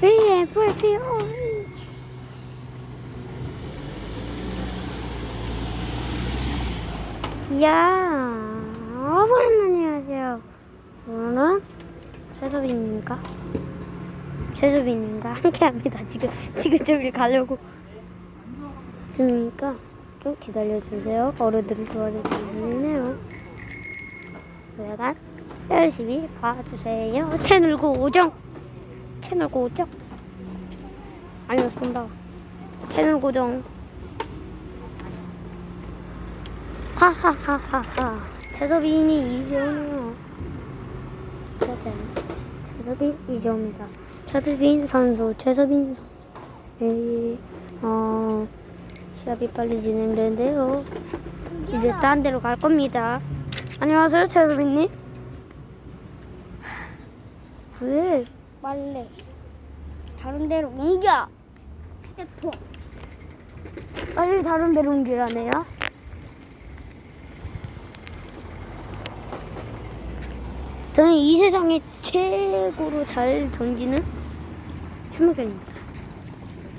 VFP 야 여러분 안녕하세요. 오늘은 최소빈님과 최소빈님과 함께합니다. 지금 지금 저기 가려고 그러니까 좀 기다려주세요. 어른들을 도와주시네요. 약간 열심히 봐주세요. 채널 고정 채널 고정 알려준다. 채널 고정 하하하하하. 오네요. 맞아요. 최소빈 이제 옵니다. 최소빈 선수 최소빈 선수. 네, 어 시합이 빨리 진행되는데요. 이제 딴 데로 갈 겁니다. 안녕하세요 최소빈님. 왜 빨래. 다른 데로 옮겨. 휴대폰. 빨리 다른 데로 옮기라네요. 저는 이 세상에 최고로 잘 던지는 스무견입니다.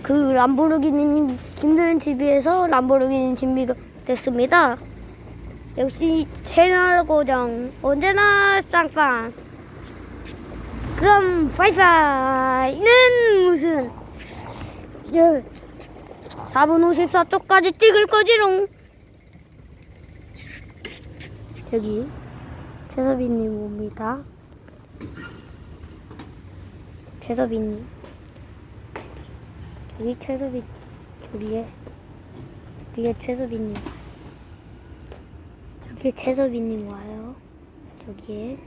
그 람보르기니 김도현 TV에서 람보르기니 준비가 됐습니다. 역시 채널 고정. 언제나 쌍빵 그럼 파이파이는 무슨? 예. 4분 54초까지 찍을 거지롱. 여기 최서빈님 옵니다. 최서빈님. 여기 최서빈 저기에 저기에 최서빈님. 저기에 최서빈님 와요. 저기에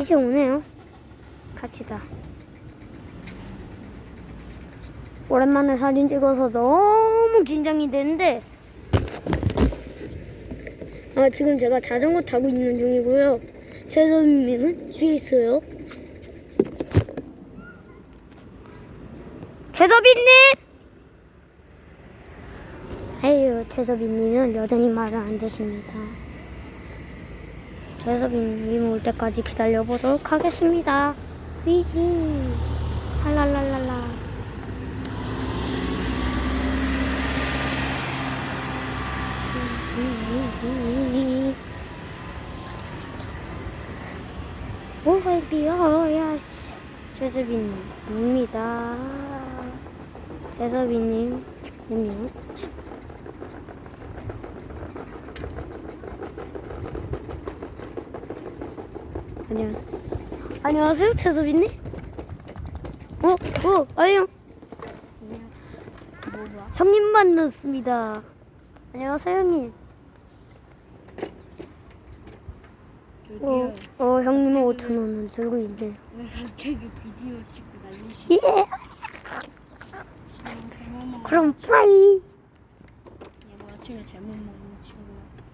이제 오네요. 갑시다. 오랜만에 사진 찍어서 너무 긴장이 되는데, 아, 지금 제가 자전거 타고 있는 중이고요. 최선님은 뒤에 있어요. 최서빈님! 에휴, 최서빈님은 여전히 말을 안 듣습니다. 최서빈님 올 때까지 기다려보도록 하겠습니다. 위히 할랄랄랄라. 뭐가 비어야 최서빈님입니다. 최서빈님, 안녕. 안녕. 안녕하세요, 최소빈님. 어, 어. 뭐가? 형님 만났습니다. 안녕하세요, 형님. 어. 어 형님은 5천 원을 들고 있네요. 왜 갑자기 비디오 찍고 난리시? 예. 먹. 그럼 빠이. 얘뭐 아침에 잘못 먹는.